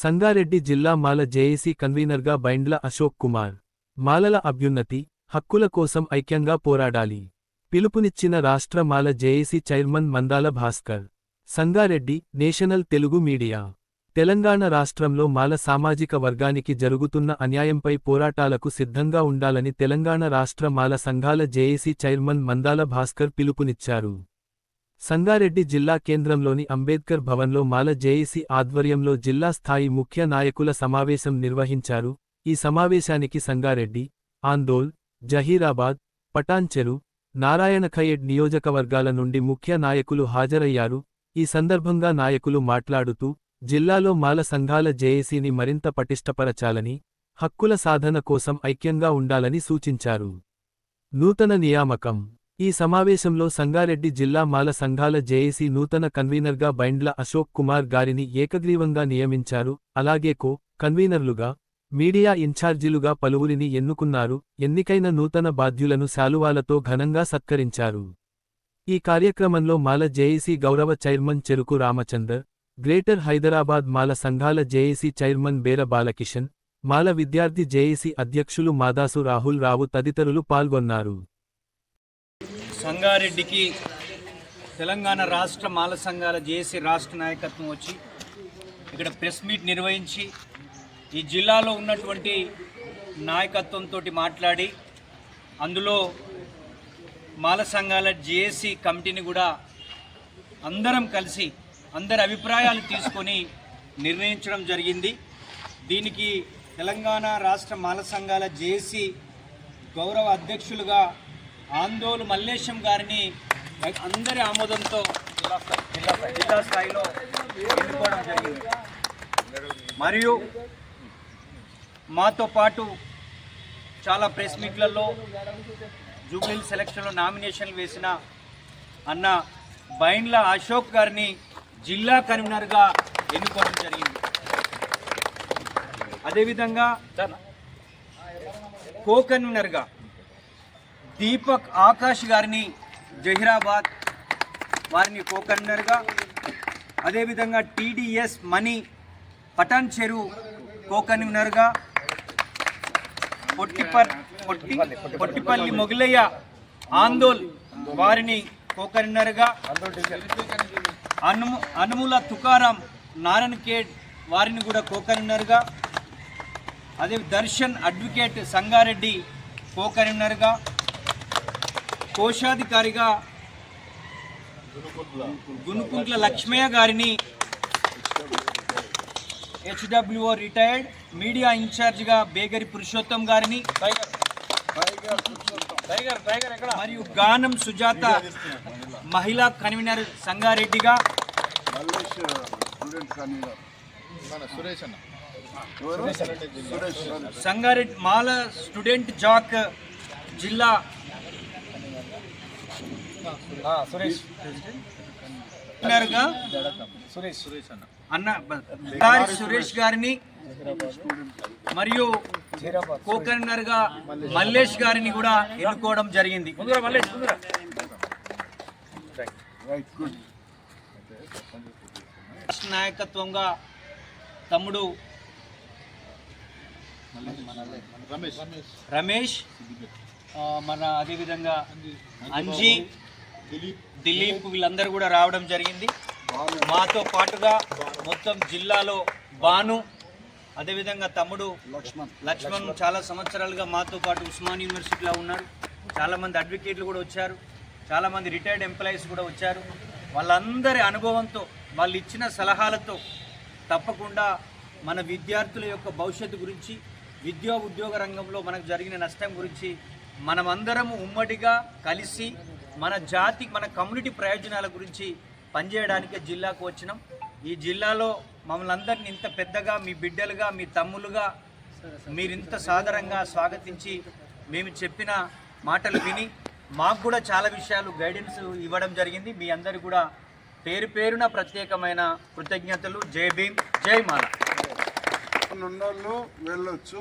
సంగారెడ్డి జిల్లా మాల జేఏసీ కన్వీనర్గా బైండ్ల అశోక్ కుమార్. మాలల అభ్యున్నతి హక్కుల కోసం ఐక్యంగా పోరాడాలి. పిలుపునిచ్చిన రాష్ట్ర Mala JAC chairman Mandala Bhaskar. Sangareddy national Telugu media. Telangana రాష్ట్రంలో మాల సామాజిక వర్గానికి జరుగుతున్న అన్యాయంపై పోరాటాలకు సిద్ధంగా ఉండాలని తెలంగాణ రాష్ట్ర మాల సంఘాల జేఏసీ చైర్మన్ మందాల భాస్కర్ పిలుపునిచ్చారు. సంగారెడ్డి జిల్లా కేంద్రంలోని అంబేద్కర్ భవన్లో మాల జేఏసీ ఆధ్వర్యంలో జిల్లా స్థాయి ముఖ్య నాయకుల సమావేశం నిర్వహించారు. ఈ సమావేశానికి సంగారెడ్డి ఆందోల్ జహీరాబాద్ పటాన్చెరు నారాయణఖయేడ్ నియోజకవర్గాల నుండి ముఖ్య నాయకులు హాజరయ్యారు. ఈ సందర్భంగా నాయకులు మాట్లాడుతూ జిల్లాలో మాల సంఘాల జేఏసీని మరింత పటిష్టపరచాలని హక్కుల సాధన కోసం ఐక్యంగా ఉండాలని సూచించారు. నూతన నియామకం ఈ సమావేశంలో సంగారెడ్డి జిల్లా మాల సంఘాల జేఏసీ నూతన కన్వీనర్గా బైండ్ల అశోక్ కుమార్ గారిని ఏకగ్రీవంగా నియమించారు. అలాగే కో కన్వీనర్లుగా మీడియా ఇన్ఛార్జీలుగా పలువురిని ఎన్నుకున్నారు. ఎన్నికైన నూతన బాధ్యులను శాలువాలతో ఘనంగా సత్కరించారు. ఈ కార్యక్రమంలో మాల జేఏసీ గౌరవ చైర్మన్ చెరుకు రామచందర్ గ్రేటర్ హైదరాబాద్ మాల సంఘాల జేఏసీ చైర్మన్ బేర బాలకిషన్ మాల విద్యార్థి జేఏసీ అధ్యక్షులు మాదాసు రాహుల్ రావు తదితరులు పాల్గొన్నారు. సంగారెడ్డికి తెలంగాణ రాష్ట్ర మాల సంఘాల జేఏసీ రాష్ట్ర నాయకత్వం వచ్చి ఇక్కడ ప్రెస్ మీట్ నిర్వహించి ఈ జిల్లాలో ఉన్నటువంటి నాయకత్వంతో మాట్లాడి అందులో మాల సంఘాల జేఏసీ కమిటీని కూడా అందరం కలిసి అందరి అభిప్రాయాలు తీసుకొని నిర్ణయించడం జరిగింది. దీనికి తెలంగాణ రాష్ట్ర మాల సంఘాల జేఏసీ గౌరవ అధ్యక్షులుగా ఆందోళన మల్లేశం గారిని అందరి ఆమోదంతో జిల్లా స్థాయిలో ఎన్నుకోవడం జరిగింది. మరియు మాతో పాటు చాలా ప్రెస్ మీట్లలో జూబ్లీ సెలక్షన్లో నామినేషన్లు వేసిన అన్న బైండ్ల అశోక్ గారిని జిల్లా కన్వీనర్గా ఎన్నుకోవడం జరిగింది. అదేవిధంగా కో కన్వీనర్గా దీపక్ ఆకాష్ గారిని జహీరాబాద్ వారిని కో అదేవిధంగా టీడీఎస్ మనీ పటాన్ చెరువు కో కన్వీనర్గా పొట్టిపర్ పొట్టి పొట్టిపల్లి మొగలయ్య ఆందోల్ వారిని కో అనుము అనుముల తుకారాం నారాయణ కేడ్ వారిని కూడా కో అదే దర్శన్ అడ్వకేట్ సంగారెడ్డి కో కోశాధికారిగా గునుకుంట్ల లక్ష్మయ్య గారిని హెచ్డబ్ల్యూఓ రిటైర్డ్ మీడియా ఇన్ఛార్జిగా బేగరి పురుషోత్తం గారిని మరియు గానం సుజాత మహిళా కన్వీనర్ సంగారెడ్డిగా సంగారెడ్డి మాల స్టూడెంట్ జాక్ జిల్లా సురేష్. కన్వీనర్గా సురేష్. సురేష్ అన్న అన్న దారి సురేష్ గారిని మరియు కో కన్వీనర్గా మల్లేష్ గారిని కూడా ఎన్నుకోవడం జరిగింది. Right good. రాష్ట్ర నాయకత్వంగా తమ్ముడు రమేష్. మన అదేవిధంగా అంజీ దిలీప్ దిలీప్ వీళ్ళందరూ కూడా రావడం జరిగింది. మాతో పాటుగా మొత్తం జిల్లాలో బాను అదేవిధంగా తమ్ముడు లక్ష్మణ్. లక్ష్మణ్ చాలా సంవత్సరాలుగా మాతో పాటు ఉస్మాన్ యూనివర్సిటీలో ఉన్నారు. చాలామంది అడ్వకేట్లు కూడా వచ్చారు. చాలామంది రిటైర్డ్ ఎంప్లాయీస్ కూడా వచ్చారు. వాళ్ళందరి అనుభవంతో వాళ్ళు ఇచ్చిన సలహాలతో తప్పకుండా మన విద్యార్థుల యొక్క భవిష్యత్తు గురించి విద్యా ఉద్యోగ రంగంలో మనకు జరిగిన నష్టం గురించి మనమందరము ఉమ్మడిగా కలిసి మన జాతి మన కమ్యూనిటీ ప్రయోజనాల గురించి పనిచేయడానికి జిల్లాకు వచ్చినాం. ఈ జిల్లాలో మమ్మల్ని అందరిని ఇంత పెద్దగా మీ బిడ్డలుగా మీ తమ్ములుగా మీరింత సాదరంగా స్వాగతించి మేము చెప్పిన మాటలు విని మాకు కూడా చాలా విషయాలు గైడెన్స్ ఇవ్వడం జరిగింది. మీ అందరు కూడా పేరు పేరున ప్రత్యేకమైన కృతజ్ఞతలు. జై భీమ్ జై మాల. వెళ్ళొచ్చు.